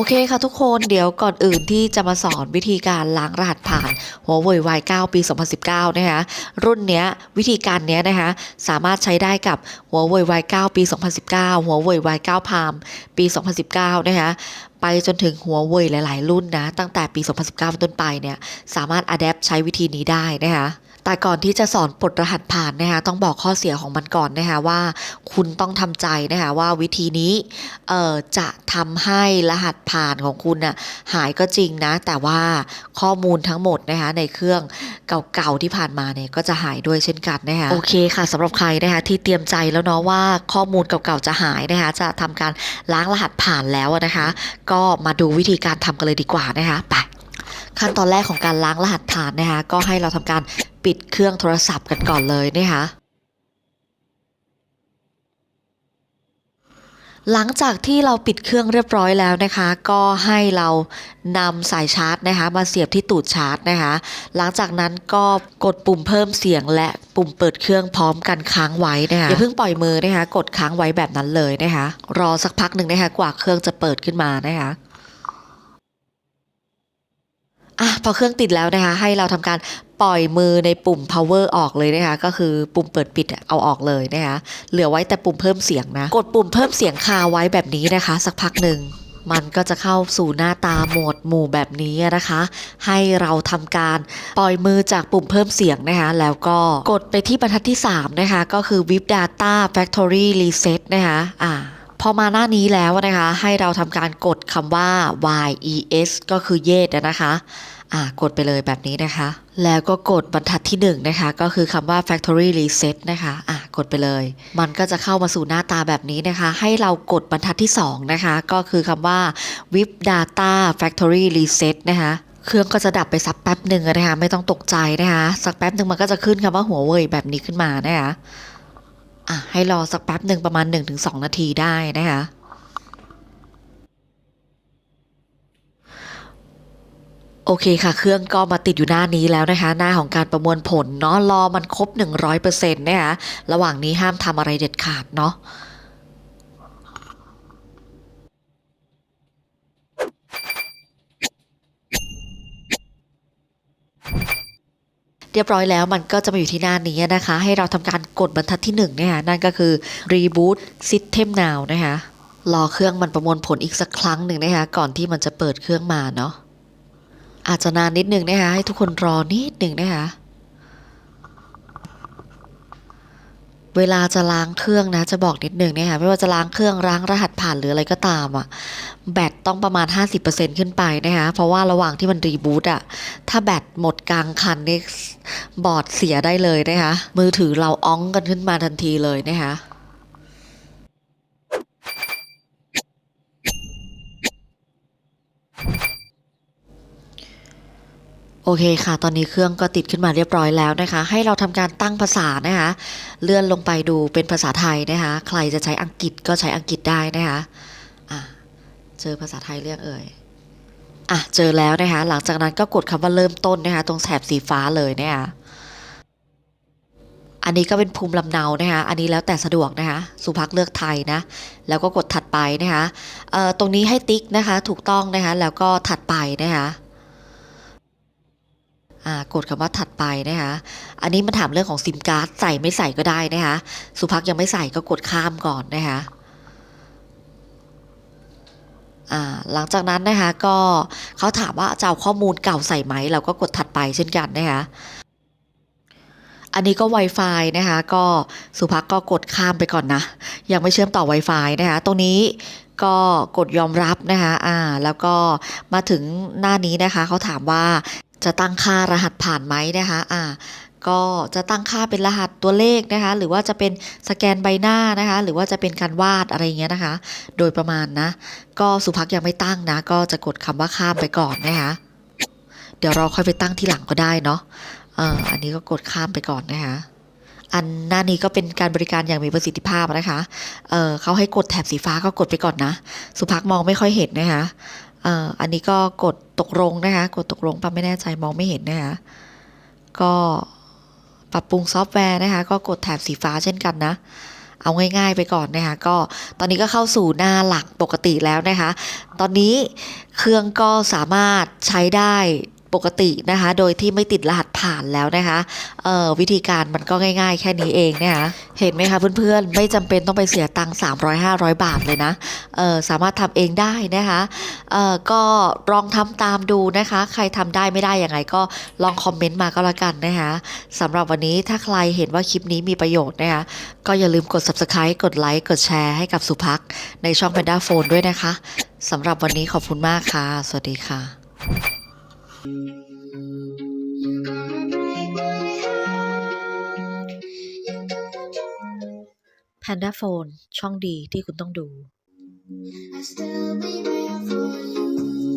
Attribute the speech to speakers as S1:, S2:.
S1: โอเคค่ะทุกคนเดี๋ยวก่อนอื่นที่จะมาสอนวิธีการล้างรหัสผ่านหัวเว่ย Y9 ปี 2019 นะคะรุ่นเนี้ยวิธีการเนี้ยนะคะสามารถใช้ได้กับหัวเว่ย Y9 ปี 2019หัวเว่ย Y9 Palm ปี 2019 นะคะไปจนถึงหัวเว่ยหลาย ๆ รุ่นนะ ตั้งแต่ปี 2019เป็นต้นไปเนี่ยสามารถอัดแอปใช้วิธีนี้ได้นะคะ แต่ก่อนที่จะสอนปลดรหัสผ่านนะคะต้องบอกข้อเสียของมันก่อนนะคะว่า คุณต้องทำใจนะคะว่าวิธีนี้เอ่อจะทำให้รหัสผ่านของคุณน่ะหายก็จริงนะ แต่ว่าข้อมูลทั้งหมดนะคะในเครื่องเก่าๆที่ผ่านมาเนี่ยก็จะหายด้วยเช่นกันนะคะโอเคค่ะสำหรับใครนะคะที่เตรียมใจแล้วเนาะว่าข้อมูลเก่าๆจะหายนะคะจะทำการล้างรหัสผ่านแล้วนะคะ ก็มาดูวิธีการทำกันเลยดีกว่านะคะไปขั้นตอนแรกของการล้างรหัสผ่านนะคะก็ให้เราทำการ ปิดเครื่องโทรศัพท์กันก่อนเลยนะคะหลังจากที่เราปิดเครื่องเรียบร้อยแล้วนะคะ ก็ให้เรานำสายชาร์จนะคะ มาเสียบที่ตูดชาร์จนะคะ หลังจากนั้นก็กดปุ่มเพิ่มเสียงและปุ่มเปิดเครื่องพร้อมกันค้างไว้นะคะอย่าเพิ่งปล่อยมือนะคะ กดค้างไว้แบบนั้นเลยนะคะ รอสักพักหนึ่งนะคะ กว่าเครื่องจะเปิดขึ้นมานะคะอะพอเครื่องติดแล้วนะคะ ให้เราทำการ ปล่อยมือในปุ่ม power ออกเลยนะคะก็คือปุ่มเปิดปิดเอาออกเลยนะคะเหลือไว้แต่ปุ่มเพิ่มเสียงนะ กดปุ่มเพิ่มเสียงคาไว้แบบนี้นะคะ สักพักหนึ่งมันก็จะเข้าสู่หน้าตาโหมดหมู่แบบนี้นะคะ ให้เราทำการปล่อยมือจากปุ่มเพิ่มเสียงนะคะ แล้วก็กดไปที่บรรทัดที่ 3 นะคะ ก็คือ VIP Data Factory Reset นะคะอ่าพอมาหน้านี้แล้วนะคะ ให้เราทำการกดคำว่า yes ก็คือเยดนะคะ อ่ากดไปเลยแบบนี้นะคะ แล้วก็กดบรรทัดที่1นะคะ ก็คือคำว่า factory reset นะคะอ่ากดไปเลย มันก็จะเข้ามาสู่หน้าตาแบบนี้นะคะ ให้เรากดบรรทัดที่ 2 นะคะ ก็คือคำว่า VIP data factory reset นะคะเครื่องก็จะดับไปสักแป๊บหนึ่งนะคะ ไม่ต้องตกใจนะคะ สักแป๊บหนึ่งมันก็จะขึ้นคำว่าหัวเว่ยแบบนี้ขึ้นมานะคะอะให้รอสักแป๊บหนึ่งประมาณ 1-2 นาทีได้นะคะ โอเคค่ะ เครื่องก็มาติดอยู่หน้านี้แล้วนะคะ หน้าของการประมวลผลเนาะรอมันครบ 100%นะคะระหว่างนี้ห้ามทำอะไรเด็ดขาดเนาะเรียบร้อยแล้วมันก็จะมาอยู่ที่หน้านี้นะคะ ให้เราทำการกดบรรทัดที่1นะคะนั่นก็คือ reboot system now นะคะรอเครื่องมันประมวลผลอีกสักครั้งหนึ่งนะคะก่อนที่มันจะเปิดเครื่องมาเนาะ อาจจะนานนิดนึงนะคะ ให้ทุกคนรอนิดหนึ่งนะคะ เวลาจะล้างเครื่องนะ จะบอกนิดหนึ่งนะคะไม่ว่าจะล้างเครื่องล้างรหัสผ่านหรืออะไรก็ตามอะ่ะ แบตต้องประมาณ 50%ขึ้นไปนะคะ เพราะว่าระหว่างที่มันรีบูตอะ่ะ ถ้าแบตหมดกลางคันนี่บอร์ดเสียได้เลยนะคะ มือถือเราอ้องกันขึ้นมาทันทีเลยนะคะ โอเคค่ะ ตอนนี้เครื่องก็ติดขึ้นมาเรียบร้อยแล้วนะคะ ให้เราทำการตั้งภาษานะคะ เลื่อนลงไปดูเป็นภาษาไทยนะคะ ใครจะใช้อังกฤษก็ใช้อังกฤษได้นะคะอะเจอภาษาไทยเรียกเอ่ยอะเจอแล้วนะคะ หลังจากนั้นก็กดคำว่าเริ่มต้นนะคะ ตรงแถบสีฟ้าเลยนะคะอันนี้ก็เป็นภูมิลำเนานะคะ อันนี้แล้วแต่สะดวกนะคะ สุภักเลือกไทยนะ แล้วก็กดถัดไปนะคะ ตรงนี้ให้ติ๊กนะคะ ถูกต้องนะคะ แล้วก็ถัดไปนะคะ กดคำว่าถัดไปนะคะ อันนี้มันถามเรื่องของซิมการ์ดใส่ไม่ใส่ก็ได้นะคะ สุภักยังไม่ใส่ก็กดข้ามก่อนนะคะอ่าหลังจากนั้นนะคะก็เขาถามว่าจะเอาข้อมูลเก่าใส่ไหม เราก็กดถัดไปเช่นกันนะคะอันนี้ก็ Wi-Fi นะคะ ก็สุภักก็กดข้ามไปก่อนนะ ยังไม่เชื่อมต่อ Wi-Fi นะคะ ตรงนี้ก็กดยอมรับนะคะอ่าแล้วก็มาถึงหน้านี้นะคะเขาถามว่า จะตั้งค่ารหัสผ่านไหมนะคะ อ่า ก็จะตั้งค่าเป็นรหัสตัวเลขนะคะ หรือว่าจะเป็นสแกนใบหน้านะคะ หรือว่าจะเป็นการวาดอะไรเงี้ยนะคะ โดยประมาณนะ ก็สุภักยังไม่ตั้งนะ ก็จะกดคำว่าข้ามไปก่อนนะคะ เดี๋ยวเราค่อยไปตั้งที่หลังก็ได้เนาะเอ่ออันนี้ก็กดข้ามไปก่อนนะคะอันหน้านี้ก็เป็นการบริการอย่างมีประสิทธิภาพนะคะเอ่อเขาให้กดแถบสีฟ้าก็กดไปก่อนนะ สุภักมองไม่ค่อยเห็นนะคะ อันนี้ก็กดตกลงนะคะ กดตกลงปาไม่แน่ใจมองไม่เห็นนะคะ ก็ปรับปรุงซอฟต์แวร์นะคะ ก็กดแถบสีฟ้าเช่นกันนะ เอาง่ายๆไปก่อนนะคะก็ตอนนี้ก็เข้าสู่หน้าหลักปกติแล้วนะคะ ตอนนี้เครื่องก็สามารถใช้ได้ ปกตินะคะ โดยที่ไม่ติดรหัสผ่านแล้วนะคะวิธีการมันก็ง่าย ๆ แค่นี้เองนะคะเห็นไหมคะเพื่อนๆ ไม่จำเป็นต้องไปเสียตังค์300-500บาทเลยนะสามารถทำเองได้นะคะก็ลองทำตามดูนะคะ ใครทำได้ไม่ได้ยังไงก็ลองคอมเมนต์มาก็แล้วกันนะคะสำหรับวันนี้ถ้าใครเห็นว่าคลิปนี้มีประโยชน์นะคะก็อย่าลืมกด subscribe กดไลค์กดแชร์ให้กับสุพักในช่อง Panda Phone ด้วยนะคะสำหรับวันนี้ขอบคุณมากค่ะ สวัสดีค่ะ แพนด้าโฟนช่องดีที่คุณต้องดู
S2: I still be there for you.